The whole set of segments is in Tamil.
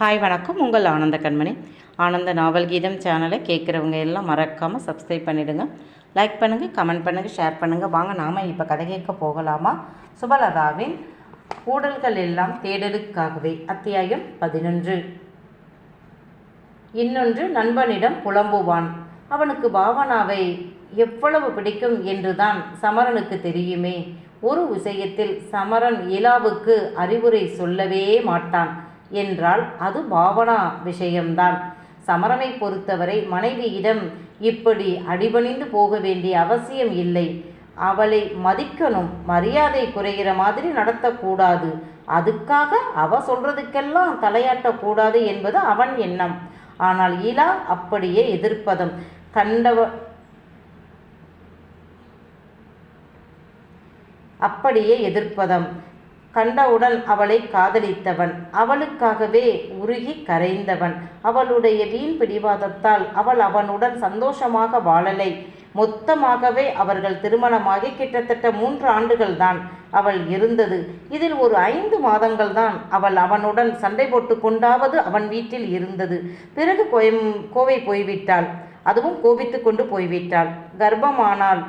ஹாய் வணக்கம். உங்கள் ஆனந்த கண்மணி. ஆனந்த நாவல் கீதம் சேனலை கேட்குறவங்க எல்லாம் மறக்காமல் சப்ஸ்கிரைப் பண்ணிவிடுங்க லைக் பண்ணுங்கள் கமெண்ட் பண்ணுங்கள் ஷேர் பண்ணுங்கள் வாங்க நாம் இப்போ கதை கேட்க போகலாமா? சுபலதாவின் கூடல்கள் எல்லாம் தேடலுக்காகவே அத்தியாயம் பதினொன்று. இன்னொன்று நண்பனிடம் புலம்புவான். அவனுக்கு பாவனாவை எவ்வளவு பிடிக்கும் என்றுதான் சமரனுக்கு தெரியுமே. ஒரு விஷயத்தில் சமரன் இலாவுக்கு அறிவுரை சொல்லவே மாட்டான். என்றால் அது பாவனா விஷயம்தான். சமரனை பொறுத்தவரை மனைவியிடம் இப்படி அடிபணிந்து போக வேண்டிய அவசியம் இல்லை. அவளை மதிக்கணும் மரியாதை குறைகிற மாதிரி நடத்தக்கூடாது. அதுக்காக அவ சொல்றதுக்கெல்லாம் தலையாட்டக்கூடாது என்பது அவன் எண்ணம். ஆனால் ஈலா அப்படியே எதிர்ப்பதம் கண்டவ அப்படியே எதிர்ப்பதம் கண்டவுடன் அவளை காதலித்தவன். அவளுக்காகவே உருகி கரைந்தவன். அவளுடைய வீண் பிடிவாதத்தால் அவள் அவனுடன் சந்தோஷமாக வாழலை. மொத்தமாகவே அவர்கள் திருமணமாகி கிட்டத்தட்ட மூன்று ஆண்டுகள் தான் அவள் இருந்தது. இதில் ஒரு ஐந்து மாதங்கள் தான் அவள் அவனுடன் சண்டை போட்டு கொண்டாவது அவன் வீட்டில் இருந்தது. பிறகு கோயம் கோவை போய்விட்டாள். அதுவும் கோபித்து கொண்டு போய்விட்டாள். கர்ப்பமானாள்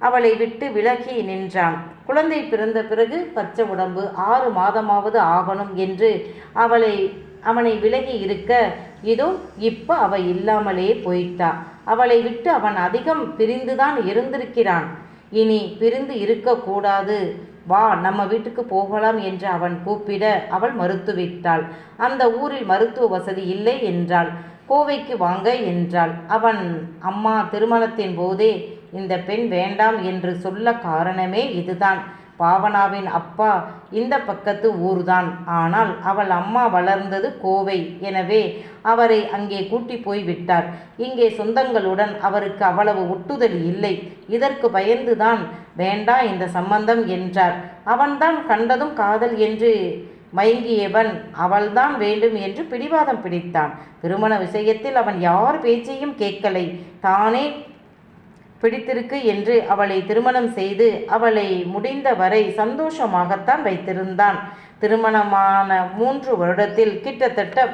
அவளை விட்டு விலகி நின்றான். குழந்தை பிறந்த பிறகு பச்சை உடம்பு ஆறு மாதமாவது ஆகணும் என்று அவளை அவனை விலகி இருக்க இதோ இப்போ அவ இல்லாமலே போயிட்டா. அவளை விட்டு அவன் அதிகம் பிரிந்துதான் இருந்திருக்கிறான். இனி பிரிந்து இருக்கக்கூடாது. வா நம்ம வீட்டுக்கு போகலாம் என்று அவன் கூப்பிட அவள் மறுத்துவிட்டாள். அந்த ஊரில் மருத்துவ வசதி இல்லை என்றாள். கோவைக்கு வாங்க என்றாள். அவன் அம்மா திருமணத்தின் போதே இந்த பெண் வேண்டாம் என்று சொல்ல காரணமே இதுதான். பாவனாவின் அப்பா இந்த பக்கத்து ஊர்தான். ஆனால் அவள் அம்மா வளர்ந்தது கோவை. எனவே அவரை அங்கே கூட்டி போய் விட்டார். இங்கே சொந்தங்களுடன் அவருக்கு அவ்வளவு ஒட்டுதல் இல்லை. இதற்கு பயந்துதான் வேண்டா இந்த சம்பந்தம் என்றார். அவன்தான் கண்டதும் காதல் என்று மயங்கியவன் அவள்தான் வேண்டும் என்று பிடிவாதம் பிடித்தான். திருமண விஷயத்தில் அவன் யார் பேச்சையும் கேட்கலை. தானே பிடித்திருக்கு என்று அவளை திருமணம் செய்து அவளை முடிந்தவரை சந்தோஷமாகத்தான் வைத்திருந்தான். திருமணமான மூன்று வருடத்தில் கிட்டத்தட்ட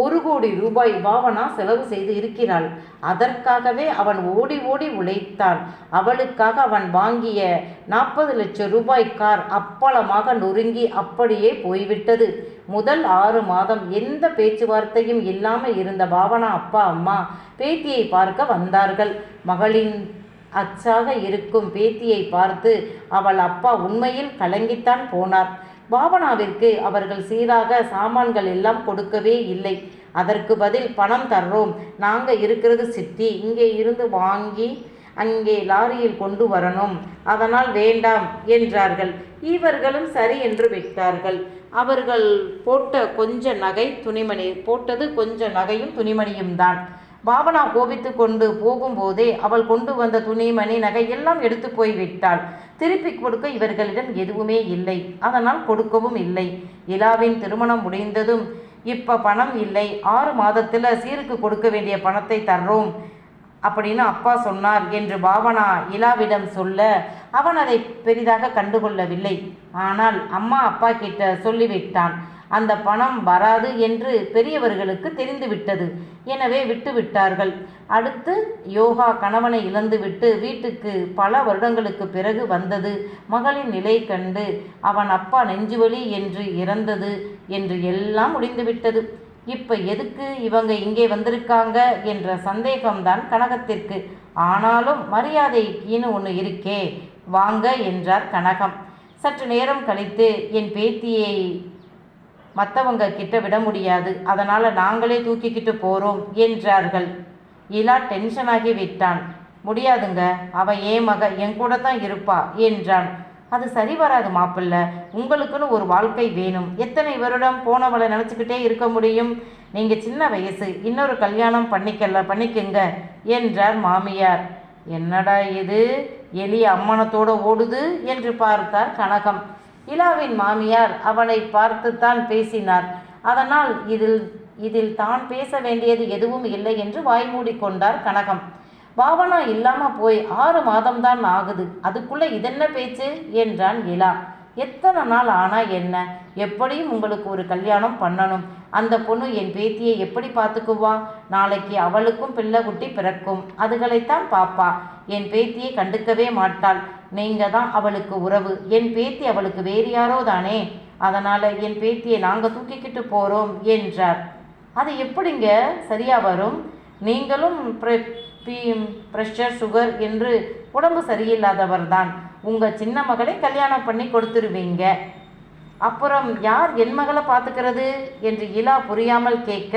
ஒரு கோடி ரூபாய் பாவனா செலவு செய்து இருக்கிறாள். அதற்காகவே அவன் ஓடி ஓடி உழைத்தான். அவளுக்காக அவன் வாங்கிய நாற்பது லட்சம் ரூபாய் கார் அப்பளமாக நொறுங்கி அப்படியே போய்விட்டது. முதல் ஆறு மாதம் எந்த பேச்சுவார்த்தையும் இல்லாமல் இருந்த பாவனா அப்பா அம்மா பேத்தியை பார்க்க வந்தார்கள். மகளின் அச்சாக இருக்கும் பேத்தியை பார்த்து அவள் அப்பா உண்மையில் கலங்கித்தான் போனார். பாவனாவிற்கு அவர்கள் சீராக சாமான்கள் எல்லாம் கொடுக்கவே இல்லை. அதற்கு பதில் பணம் தர்றோம். நாங்கள் இருக்கிறது சிட்டி இங்கே இருந்து வாங்கி அங்கே லாரியில் கொண்டு வரணும். அதனால் வேண்டாம் என்றார்கள். இவர்களும் சரி என்று விட்டார்கள். அவர்கள் போட்ட கொஞ்ச நகை துணிமணி போட்டது கொஞ்ச நகையும் துணிமணியும் தான். பாவனா கோபித்து கொண்டு போகும்போதே அவள் கொண்டு வந்த துணிமணி நகை எல்லாம் எடுத்து போய் விட்டாள். திருப்பி கொடுக்க இவர்களிடம் எதுவுமே இல்லை. அதனால் கொடுக்கவும் இல்லை. இலாவின் திருமணம் முடிந்ததும் இப்போ பணம் இல்லை. ஆறு மாதத்தில் சீருக்கு கொடுக்க வேண்டிய பணத்தை தர்றோம் அப்படின்னு அப்பா சொன்னார் என்று பாவனா இலாவிடம் சொல்ல அவன் அதை பெரிதாக கண்டுகொள்ளவில்லை. ஆனால் அம்மா அப்பா கிட்ட சொல்லிவிட்டான். அந்த பணம் வராது என்று பெரியவர்களுக்கு தெரிந்துவிட்டது. எனவே விட்டுவிட்டார்கள். அடுத்து யோகா கணவனை இழந்துவிட்டு வீட்டுக்கு பல வருடங்களுக்கு பிறகு வந்தது. மகளின் நிலை கண்டு அவன் அப்பா நெஞ்சுவலி என்று இறந்தது என்று எல்லாம் முடிந்துவிட்டது. இப்போ எதுக்கு இவங்க இங்கே வந்திருக்காங்க? என்ற சந்தேகம்தான் கனகத்திற்கு. ஆனாலும் மரியாதைக்குன்னு ஒன்று இருக்கே வாங்க என்றார் கனகம். சற்று நேரம் கழித்து என் பேத்தியை மற்றவங்க கிட்ட விட முடியாது. அதனால் நாங்களே தூக்கிக்கிட்டு போகிறோம் என்றார்கள். இலா டென்ஷனாகி விட்டான். முடியாதுங்க. அவ ஏன் மக? என் கூட தான் இருப்பா என்றான். அது சரி வராது மாப்பிள்ள. உங்களுக்குன்னு ஒரு வாழ்க்கை வேணும். எத்தனை வருடம் போனவளை நினச்சிக்கிட்டே இருக்க முடியும்? நீங்கள் சின்ன வயசு. இன்னொரு கல்யாணம் பண்ணிக்கல பண்ணிக்கங்க என்றார் மாமியார். என்னடா இது? எலி அம்மனத்தோட ஓடுது? என்று பார்த்தார் கனகம். இலாவின் மாமியார் அவனை பார்த்துத்தான் பேசினார். அதனால் இதில் இதில் தான் பேச வேண்டியது எதுவும் இல்லை என்று வாய் மூடிக்கொண்டார் கனகம். பாவனா இல்லாம போய் ஆறு மாதம்தான் ஆகுது. அதுக்குள்ள இதென்ன பேச்சு? என்றான் இலா. எத்தனை நாள் ஆனா என்ன? எப்படியும் உங்களுக்கு ஒரு கல்யாணம் பண்ணணும். அந்த பொண்ணு என் பேத்தியை எப்படி பார்த்துக்குவா? நாளைக்கு அவளுக்கும் பிள்ளை குட்டி பிறக்கும். அதுகளைத்தான் பாப்பா. என் பேத்தியை கண்டுக்கவே மாட்டாள். நீங்க தான் அவளுக்கு உறவு. என் பேத்தி அவளுக்கு வேறு யாரோ தானே? அதனால என் பேத்தியை நாங்க தூக்கிக்கிட்டு போறோம் என்றார். அது எப்படிங்க? சரியா வரும். நீங்களும் ப்ரெஷர் சுகர் என்று உடம்பு சரியில்லாதவர் தான் உங்கள் சின்ன மகளை கல்யாணம் பண்ணி கொடுத்துருவீங்க. அப்புறம் யார் என் மகளை பார்த்துக்கிறது? என்று இலா புரியாமல் கேட்க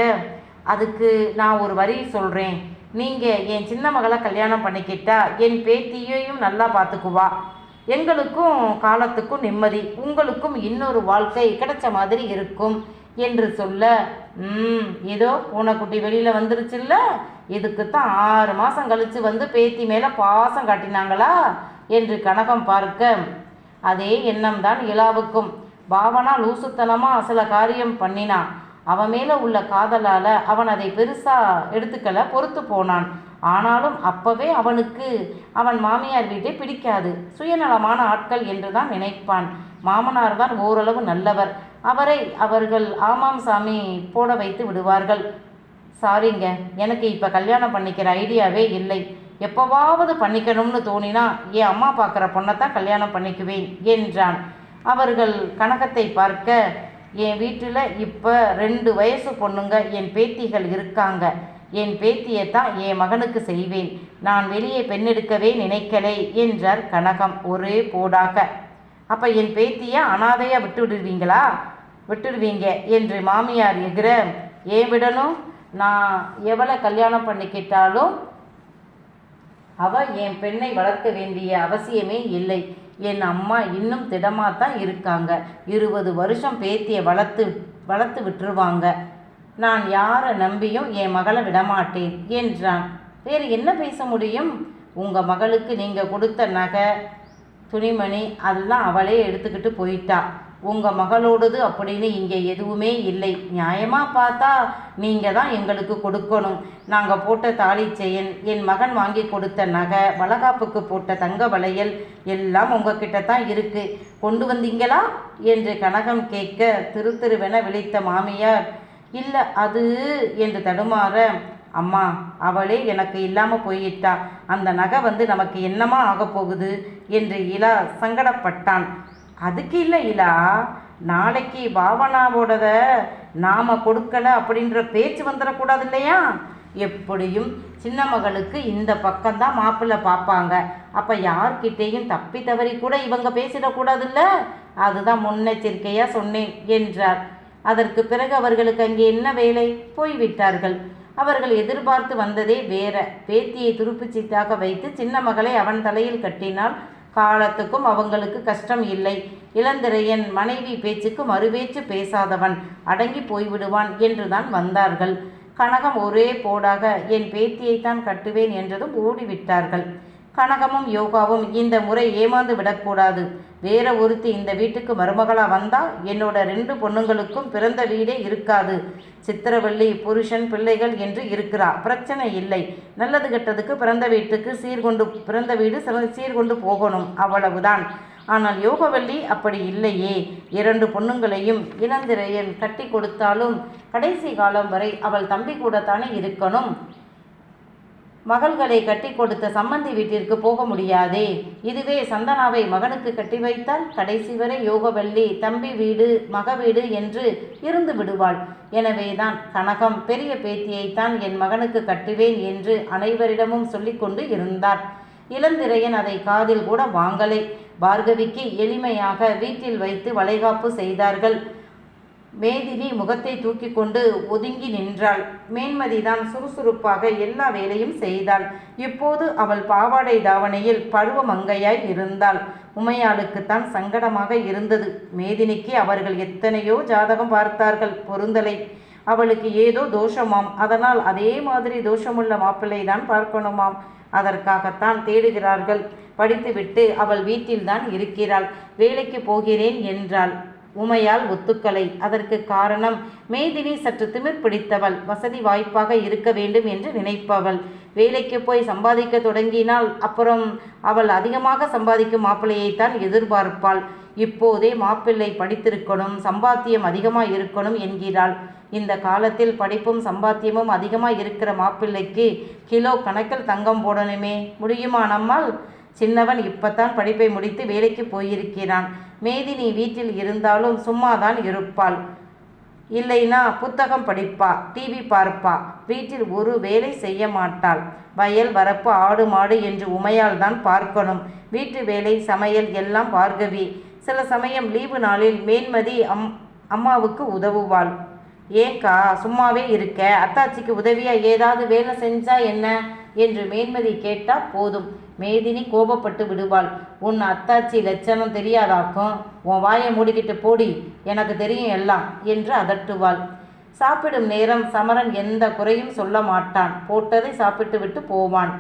அதுக்கு நான் ஒரு வரி சொல்கிறேன் நீங்கள் என் சின்ன மகளை கல்யாணம் பண்ணிக்கிட்டா என் பேத்தியையும் நல்லா பார்த்துக்குவா. எங்களுக்கும் காலத்துக்கும் நிம்மதி உங்களுக்கும் இன்னொரு வாழ்க்கை கிடைச்ச மாதிரி இருக்கும் என்று சொல்ல ம் ஏதோ பூனைக்குட்டி வெளியில் வந்துருச்சுல்ல? இதுக்கு தான் ஆறு மாதம் கழித்து வந்து பேத்தி மேலே பாசம் காட்டினாங்களா? என்று கனகம் பார்க்க அதே எண்ணம் தான் இலாவுக்கும். பாவனா லூசுத்தனமாக சில காரியம் பண்ணினான் அவன் மேலே உள்ள காதலால் அவன் அதை பெருசாக எடுத்துக்கல பொறுத்து போனான். ஆனாலும் அப்பவே அவனுக்கு அவன் மாமியார் வீட்டை பிடிக்காது. சுயநலமான ஆட்கள் என்று தான் நினைப்பான். மாமனார் தான் ஓரளவு நல்லவர். அவரை அவர்கள் ஆமாம் சாமி போட வைத்து விடுவார்கள். சாரிங்க எனக்கு இப்போ கல்யாணம் பண்ணிக்கிற ஐடியாவே இல்லை. எப்போவாவது பண்ணிக்கணும்னு தோணினா என் அம்மா பார்க்குற பொண்ணை தான் கல்யாணம் பண்ணிக்குவேன் என்றான். அவர்கள் கனகத்தை பார்க்க என் வீட்டில் இப்போ ரெண்டு வயசு பொண்ணுங்க என் பேத்திகள் இருக்காங்க. என் பேத்தியை தான் என் மகனுக்கு செய்வேன். நான் வெளியே பெண்ணெடுக்கவே நினைக்கலை என்றார் கனகம் ஒரே போடாக அப்போ என் பேத்தியை அனாதையாக விட்டு விடுவீங்களா விட்டுடுவீங்க என்று மாமியார் எகிற ஏன் விடணும்? நான் எவளை கல்யாணம் பண்ணிக்கிட்டாலும் அவள் என் பெண்ணை வளர்க்க வேண்டிய அவசியமே இல்லை. என் அம்மா இன்னும் திடமாக தான் இருக்காங்க. இருபது வருஷம் பேத்தியை வளர்த்து வளர்த்து விட்டுருவாங்க. நான் யாரை நம்பியும் என் மகளை விடமாட்டேன் என்றான். வேறு என்ன பேச முடியும்? உங்கள் மகளுக்கு நீங்கள் கொடுத்த நகை துணிமணி அதெல்லாம் அவளே எடுத்துக்கிட்டு போயிட்டா. உங்கள் மகளோடது அப்படின்னு இங்கே எதுவுமே இல்லை. நியாயமாக பார்த்தா நீங்கள் தான் எங்களுக்கு கொடுக்கணும். நாங்கள் போட்ட தாலி செயின் என் மகன் வாங்கி கொடுத்த நகை வளகாப்புக்கு போட்ட தங்க வளையல் எல்லாம் உங்ககிட்ட தான் இருக்குது கொண்டு வந்தீங்களா? என்று கனகம் கேட்க திரு திருவென விழித்த மாமியார் இல்லை அது என்று தடுமாற அம்மா அவளே எனக்கு இல்லாமல் போயிட்டா. அந்த நகை வந்து நமக்கு என்னமா ஆகப்போகுது என்று இலா சங்கடப்பட்டான். அதுக்கு இல்லை இலா நாளைக்கு பாவனாவோடத நாம் கொடுக்கல அப்படின்ற பேச்சு வந்துடக்கூடாது இல்லையா? எப்படியும் சின்ன மகளுக்கு இந்த பக்கம்தான் மாப்பிள்ளை பார்ப்பாங்க. அப்போ யார்கிட்டேயும் தப்பி தவறி கூட இவங்க பேசிடக்கூடாதுல்ல? அதுதான் முன்னெச்சரிக்கையாக சொன்னேன் என்றார். அதற்கு பிறகு அவர்களுக்கு அங்கே என்ன வேலை? போய்விட்டார்கள். அவர்கள் எதிர்பார்த்து வந்ததே வேற. பேத்தியை துருப்புச்சீட்டாக வைத்து சின்ன மகளை அவன் தலையில் கட்டினால் காலத்துக்கும் அவங்களுக்கு கஷ்டம் இல்லை. இளந்திரையன் மனைவி பேச்சுக்கு மறுபேச்சு பேசாதவன். அடங்கி போய்விடுவான் என்றுதான் வந்தார்கள். கனகம் ஒரே போடாக என் பேத்தியைத்தான் கட்டுவேன் என்றதும் ஓடிவிட்டார்கள். கனகமும் யோகாவும் இந்த முறை ஏமாந்து விடக்கூடாது. வேற ஒருத்தி இந்த வீட்டுக்கு மருமகளாக வந்தால் என்னோட ரெண்டு பொண்ணுங்களுக்கும் பிறந்த வீடே இருக்காது. சித்திரவள்ளி புருஷன் பிள்ளைகள் என்று இருக்கிறா. பிரச்சனை இல்லை. நல்லது கெட்டதுக்கு பிறந்த வீட்டுக்கு சீர்கொண்டு பிறந்த வீடு சிறந்த சீர்கொண்டு போகணும். அவ்வளவுதான். ஆனால் யோகவள்ளி அப்படி இல்லையே. இரண்டு பொண்ணுங்களையும் இளந்திரையன் கட்டி கொடுத்தாலும் கடைசி காலம் வரை அவள் தம்பி கூடத்தானே இருக்கணும். மகள்களை கட்டி கொடுத்த சம்மந்தி வீட்டிற்கு போக முடியாதே. இதுவே சந்தனாவை மகனுக்கு கட்டி வைத்தால் கடைசி வரை யோகவல்லி தம்பி வீடு மக வீடு என்று இருந்து விடுவாள். எனவேதான் கனகம் பெரிய பேத்தியைத்தான் என் மகனுக்கு கட்டுவேன் என்று அனைவரிடமும் சொல்லிக்கொண்டு இருந்தார். இளந்திரையன் அதை காதில் கூட வாங்கலை. பார்கவிக்கு எளிமையாக வீட்டில் வைத்து வளைகாப்பு செய்தார்கள். மேதினி முகத்தை தூக்கி கொண்டு ஒதுங்கி நின்றாள். மேன்மதிதான் சுறுசுறுப்பாக எல்லா வேலையும் செய்தாள். இப்போது அவள் பாவாடை தாவணையில் பருவ மங்கையாய் இருந்தாள். உமையாளுக்குத்தான் சங்கடமாக இருந்தது. மேதினிக்கு அவர்கள் எத்தனையோ ஜாதகம் பார்த்தார்கள். பொருந்தலை. அவளுக்கு ஏதோ தோஷமாம். அதனால் அதே மாதிரி தோஷமுள்ள மாப்பிள்ளை தான் பார்க்கணுமாம். அதற்காகத்தான் தேடுகிறார்கள். படித்துவிட்டு அவள் வீட்டில்தான் இருக்கிறாள். வேலைக்கு போகிறேன் என்றாள். உமையால் ஒத்துக்கலை. அதற்கு காரணம் மேதினி சற்று திமிர் பிடித்தவள். வசதி வாய்ப்பாக இருக்க வேண்டும் என்று நினைப்பவள். வேலைக்கு போய் சம்பாதிக்க தொடங்கினால் அப்புறம் அவள் அதிகமாக சம்பாதிக்கும் மாப்பிள்ளையைத்தான் எதிர்பார்ப்பாள். இப்போதே மாப்பிள்ளை படித்திருக்கணும் சம்பாத்தியம் அதிகமாக இருக்கணும் என்கிறாள். இந்த காலத்தில் படிப்பும் சம்பாத்தியமும் அதிகமாக இருக்கிற மாப்பிள்ளைக்கு கிலோ கணக்கில் தங்கம் போடணுமே. முடியுமா நம்மால்? சின்னவன் இப்பத்தான் படிப்பை முடித்து வேலைக்கு போயிருக்கிறான். மேதினி வீட்டில் இருந்தாலும் சும்மாதான் இருப்பாள். இல்லைனா புத்தகம் படிப்பா டிவி பார்ப்பா. வீட்டில் ஒரு வேலை செய்ய மாட்டாள். வயல் வரப்பு ஆடு மாடு என்று உமையால் தான் பார்க்கணும். வீட்டு வேலை சமையல் எல்லாம் பார்கவி. சில சமயம் லீவு நாளில் மேன்மதி அம் அம்மாவுக்கு உதவுவாள். ஏங்கா சும்மாவே இருக்க. அத்தாச்சிக்கு உதவியா ஏதாவது வேலை செஞ்சா என்ன? என்று மேன்மதி கேட்டா போதும். மேதினி கோபப்பட்டு விடுவாள். உன் அத்தாச்சி லட்சணம் தெரியாதாக்கும்? உன் வாயை மூடிக்கிட்டு போடி. எனக்கு தெரியும் எல்லாம் என்று அதட்டுவாள். சாப்பிடும் நேரம் சமரன் எந்த குறையும் சொல்ல மாட்டான். போட்டதை சாப்பிட்டு விட்டு போவான்.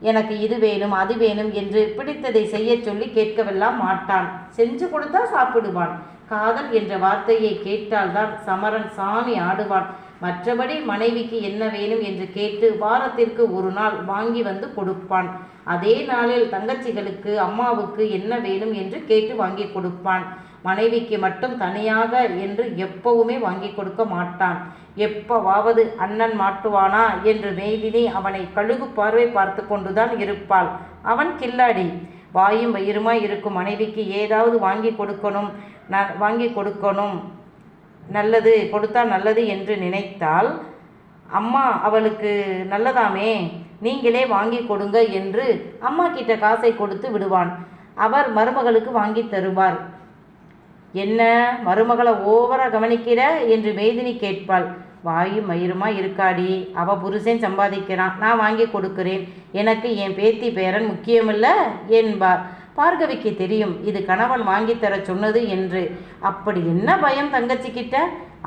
எனக்கு இது வேணும் அது வேணும் என்று பிடித்ததை செய்யச் சொல்லி கேட்கவெல்லாம் மாட்டான். செஞ்சு கொடுத்தா சாப்பிடுவான். காதல் என்ற வார்த்தையை கேட்டால்தான் சமரன் சாமி ஆடுவான். மற்றபடி மனைவிக்கு என்ன வேணும் என்று கேட்டு வாரத்திற்கு ஒரு நாள் வாங்கி வந்து கொடுப்பான். அதே நாளில் தங்கச்சிகளுக்கு அம்மாவுக்கு என்ன வேணும் என்று கேட்டு வாங்கி கொடுப்பான். மனைவிக்கு மட்டும் தனியாக என்று எப்பவுமே வாங்கி கொடுக்க மாட்டான். எப்பவாவது அண்ணன் மாட்டுவானா என்று மெய்தினி அவனை கழுகு பார்வை பார்த்து கொண்டுதான் இருப்பாள். அவன் கில்லாடி. வாயும் வயிறுமாய் இருக்கும் மனைவிக்கு ஏதாவது வாங்கி கொடுக்கணும் ந வாங்கி கொடுக்கணும். நல்லது கொடுத்தா நல்லது என்று நினைத்தால் அம்மா அவளுக்கு நல்லதாமே நீங்களே வாங்கி கொடுங்க என்று அம்மா கிட்ட காசை கொடுத்து விடுவான். அவர் மருமகளுக்கு வாங்கி தருவார். என்ன மருமகளை ஓவரா கவனிக்கிற? என்று மேதினி கேட்பாள். வாயும் மயிருமா இருக்காடி அவ புருஷன் சம்பாதிக்கிறான் நான் வாங்கி கொடுக்கிறேன். எனக்கு என் பேத்தி பேரன் முக்கியமில்ல என்பார். பார்கவிக்கு தெரியும் இது கணவன் வாங்கித்தர சொன்னது என்று. அப்படி என்ன பயம் தங்கச்சிக்கிட்ட?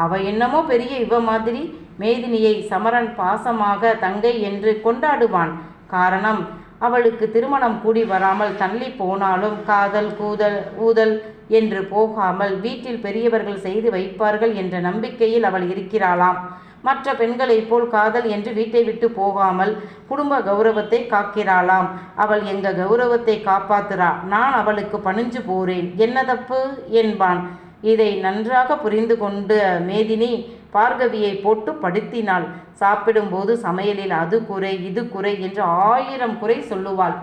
அவ என்னமோ பெரிய இவ மாதிரி. மேதினியை சமரன் பாசமாக தங்கை என்று கொண்டாடுவான். காரணம் அவளுக்கு திருமணம் கூடி வராமல் தள்ளி போனாலும் காதல் கூதல் ஊதல் என்று போகாமல் வீட்டில் பெரியவர்கள் செய்து வைப்பார்கள் என்ற நம்பிக்கையில் அவள் இருக்கிறாளாம். மற்ற பெண்களைப் போல் காதல் என்று வீட்டை விட்டு போகாமல் குடும்ப கௌரவத்தை காக்கிறாளாம். அவள் எங்க கௌரவத்தை காப்பாத்துறா? நான் அவளுக்கு பணிஞ்சு போறேன். என்ன தப்பு என்பான். இதை நன்றாக புரிந்து கொண்டு மேதினி பார்கவியை போட்டு படுத்தினாள். சாப்பிடும்போது சமையலில் அது குறை இது குறை என்று ஆயிரம் குறை சொல்லுவாள்.